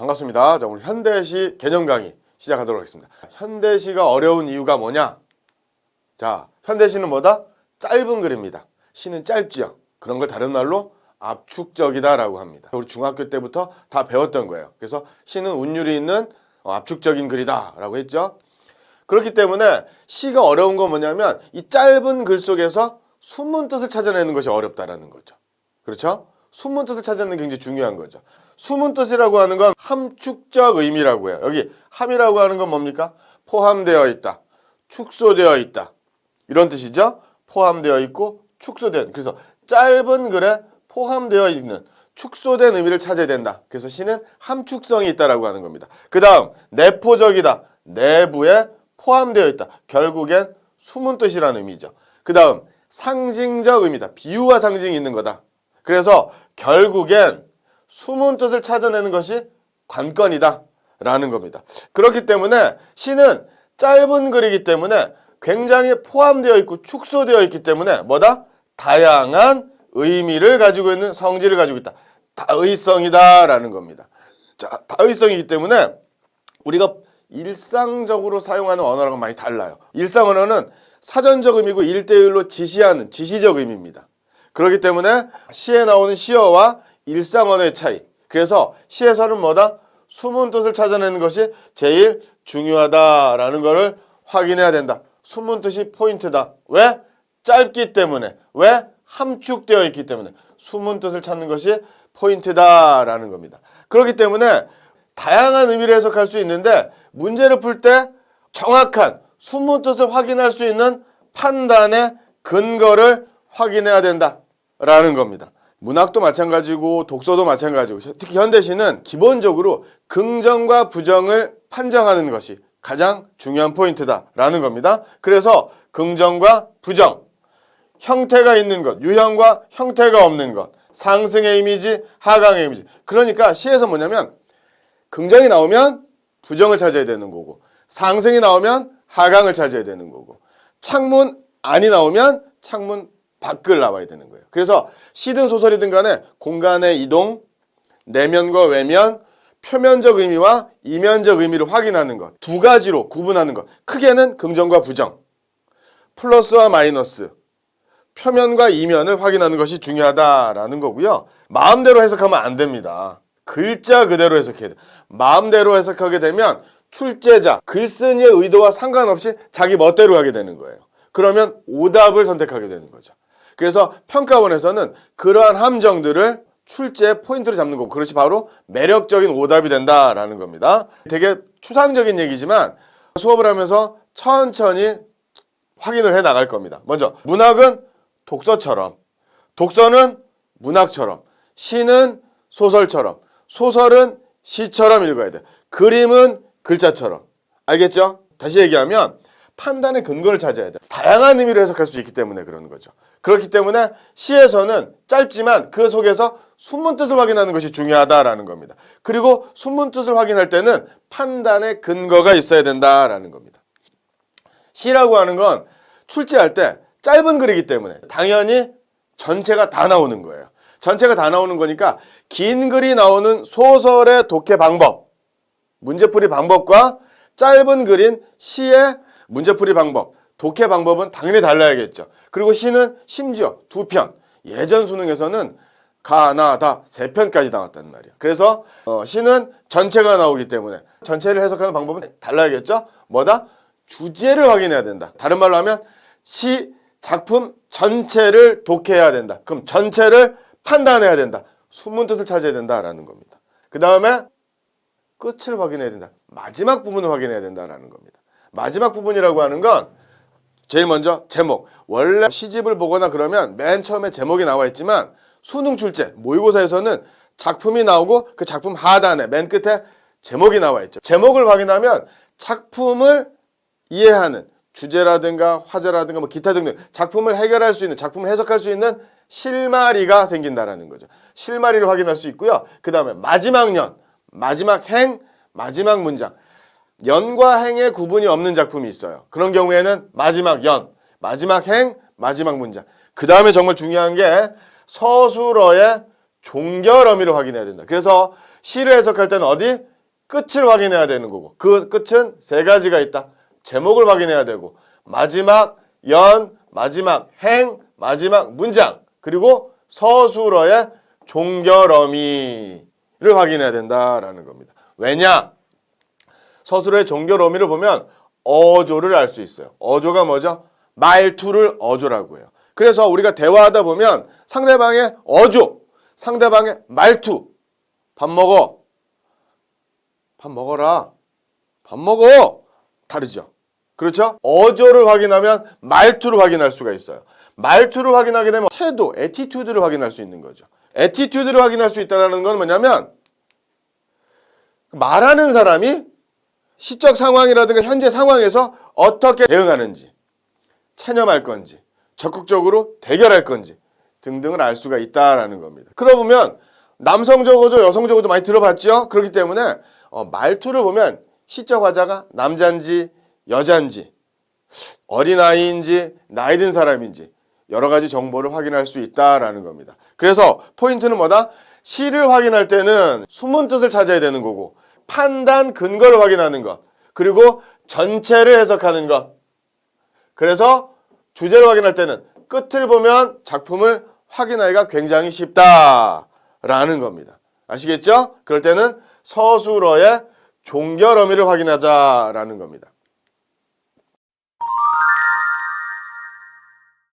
반갑습니다. 자, 오늘 현대시 개념 강의 시작하도록 하겠습니다. 현대시가 어려운 이유가 뭐냐? 자, 현대시는 뭐다? 짧은 글입니다. 시는 짧지요. 그런 걸 다른 말로 압축적이다라고 합니다. 우리 중학교 때부터 다 배웠던 거예요. 그래서 시는 운율이 있는 어, 압축적인 글이다라고 했죠. 그렇기 때문에 시가 어려운 건 뭐냐면 이 짧은 글 속에서 숨은 뜻을 찾아내는 것이 어렵다라는 거죠. 그렇죠? 숨은 뜻을 찾아내는 게 굉장히 중요한 거죠. 숨은 뜻이라고 하는 건 함축적 의미라고 해요. 여기 함이라고 하는 건 뭡니까? 포함되어 있다. 축소되어 있다. 이런 뜻이죠. 포함되어 있고 축소된. 그래서 짧은 글에 포함되어 있는 축소된 의미를 찾아야 된다. 그래서 시는 함축성이 있다라고 하는 겁니다. 그 다음 내포적이다. 내부에 포함되어 있다. 결국엔 숨은 뜻이라는 의미죠. 그 다음 상징적 의미다. 비유와 상징이 있는 거다. 그래서 결국엔 숨은 뜻을 찾아내는 것이 관건이다. 라는 겁니다. 그렇기 때문에 시는 짧은 글이기 때문에 굉장히 포함되어 있고 축소되어 있기 때문에 뭐다? 다양한 의미를 가지고 있는 성질을 가지고 있다. 다의성이다 라는 겁니다. 자, 다의성이기 때문에 우리가 일상적으로 사용하는 언어랑은 많이 달라요. 일상 언어는 사전적 의미고 일대일로 지시하는 지시적 의미입니다. 그렇기 때문에 시에 나오는 시어와 일상 언어의 차이. 그래서 시에서는 뭐다? 숨은 뜻을 찾아내는 것이 제일 중요하다라는 것을 확인해야 된다. 숨은 뜻이 포인트다. 왜? 짧기 때문에. 왜? 함축되어 있기 때문에. 숨은 뜻을 찾는 것이 포인트다라는 겁니다. 그렇기 때문에 다양한 의미를 해석할 수 있는데 문제를 풀 때 정확한 숨은 뜻을 확인할 수 있는 판단의 근거를 확인해야 된다라는 겁니다. 문학도 마찬가지고 독서도 마찬가지고 특히 현대시는 기본적으로 긍정과 부정을 판정하는 것이 가장 중요한 포인트다라는 겁니다. 그래서 긍정과 부정, 형태가 있는 것, 유형과 형태가 없는 것, 상승의 이미지, 하강의 이미지. 그러니까 시에서 뭐냐면 긍정이 나오면 부정을 찾아야 되는 거고 상승이 나오면 하강을 찾아야 되는 거고 창문 안이 나오면 창문 밖을 나와야 되는 거예요. 그래서 시든 소설이든 간에 공간의 이동, 내면과 외면, 표면적 의미와 이면적 의미를 확인하는 것. 두 가지로 구분하는 것. 크게는 긍정과 부정, 플러스와 마이너스, 표면과 이면을 확인하는 것이 중요하다라는 거고요. 마음대로 해석하면 안 됩니다. 글자 그대로 해석해야 돼. 마음대로 해석하게 되면 출제자, 글쓴이의 의도와 상관없이 자기 멋대로 하게 되는 거예요. 그러면 오답을 선택하게 되는 거죠. 그래서 평가원에서는 그러한 함정들을 출제 포인트로 잡는 거고 그것이 바로 매력적인 오답이 된다라는 겁니다. 되게 추상적인 얘기지만 수업을 하면서 천천히 확인을 해 나갈 겁니다. 먼저 문학은 독서처럼, 독서는 문학처럼, 시는 소설처럼, 소설은 시처럼 읽어야 돼. 그림은 글자처럼. 알겠죠? 다시 얘기하면 판단의 근거를 찾아야 돼. 다양한 의미로 해석할 수 있기 때문에 그러는 거죠. 그렇기 때문에 시에서는 짧지만 그 속에서 숨은 뜻을 확인하는 것이 중요하다라는 겁니다. 그리고 숨은 뜻을 확인할 때는 판단의 근거가 있어야 된다라는 겁니다. 시라고 하는 건 출제할 때 짧은 글이기 때문에 당연히 전체가 다 나오는 거예요. 전체가 다 나오는 거니까 긴 글이 나오는 소설의 독해 방법, 문제풀이 방법과 짧은 글인 시의 문제풀이 방법, 독해 방법은 당연히 달라야겠죠. 그리고 시는 심지어 두 편, 예전 수능에서는 가나다 세 편까지 나왔단 말이야. 그래서 어, 시는 전체가 나오기 때문에 전체를 해석하는 방법은 달라야겠죠. 뭐다? 주제를 확인해야 된다. 다른 말로 하면 시 작품 전체를 독해해야 된다. 그럼 전체를 판단해야 된다. 숨은 뜻을 찾아야 된다라는 겁니다. 그 다음에 끝을 확인해야 된다. 마지막 부분을 확인해야 된다라는 겁니다. 마지막 부분이라고 하는 건 제일 먼저 제목. 원래 시집을 보거나 그러면 맨 처음에 제목이 나와 있지만 수능 출제 모의고사에서는 작품이 나오고 그 작품 하단에 맨 끝에 제목이 나와 있죠. 제목을 확인하면 작품을 이해하는 주제라든가 화제라든가 뭐 기타 등등 작품을 해결할 수 있는 작품을 해석할 수 있는 실마리가 생긴다라는 거죠. 실마리를 확인할 수 있고요. 그 다음에 마지막 년, 마지막 행, 마지막 문장. 연과 행의 구분이 없는 작품이 있어요. 그런 경우에는 마지막 연, 마지막 행, 마지막 문장. 그 다음에 정말 중요한 게 서술어의 종결 어미를 확인해야 된다. 그래서 시를 해석할 때는 어디? 끝을 확인해야 되는 거고 그 끝은 세 가지가 있다. 제목을 확인해야 되고 마지막 연, 마지막 행, 마지막 문장 그리고 서술어의 종결 어미를 확인해야 된다라는 겁니다. 왜냐? 서술어의 종결 어미를 보면 어조를 알 수 있어요. 어조가 뭐죠? 말투를 어조라고 해요. 그래서 우리가 대화하다 보면 상대방의 어조, 상대방의 말투, 밥 먹어, 밥 먹어라, 밥 먹어, 다르죠. 그렇죠? 어조를 확인하면 말투를 확인할 수가 있어요. 말투를 확인하게 되면 태도, 에티튜드를 확인할 수 있는 거죠. 에티튜드를 확인할 수 있다는 건 뭐냐면 말하는 사람이 시적 상황이라든가 현재 상황에서 어떻게 대응하는지, 체념할 건지, 적극적으로 대결할 건지 등등을 알 수가 있다라는 겁니다. 그러고 보면 남성적 어조, 여성적 어조 많이 들어봤죠? 그렇기 때문에 어, 말투를 보면 시적 화자가 남자인지 여자인지 어린아이인지 나이 든 사람인지 여러 가지 정보를 확인할 수 있다라는 겁니다. 그래서 포인트는 뭐다? 시를 확인할 때는 숨은 뜻을 찾아야 되는 거고 판단 근거를 확인하는 것 그리고 전체를 해석하는 것 그래서 주제를 확인할 때는 끝을 보면 작품을 확인하기가 굉장히 쉽다라는 겁니다. 아시겠죠? 그럴 때는 서술어의 종결 어미를 확인하자라는 겁니다.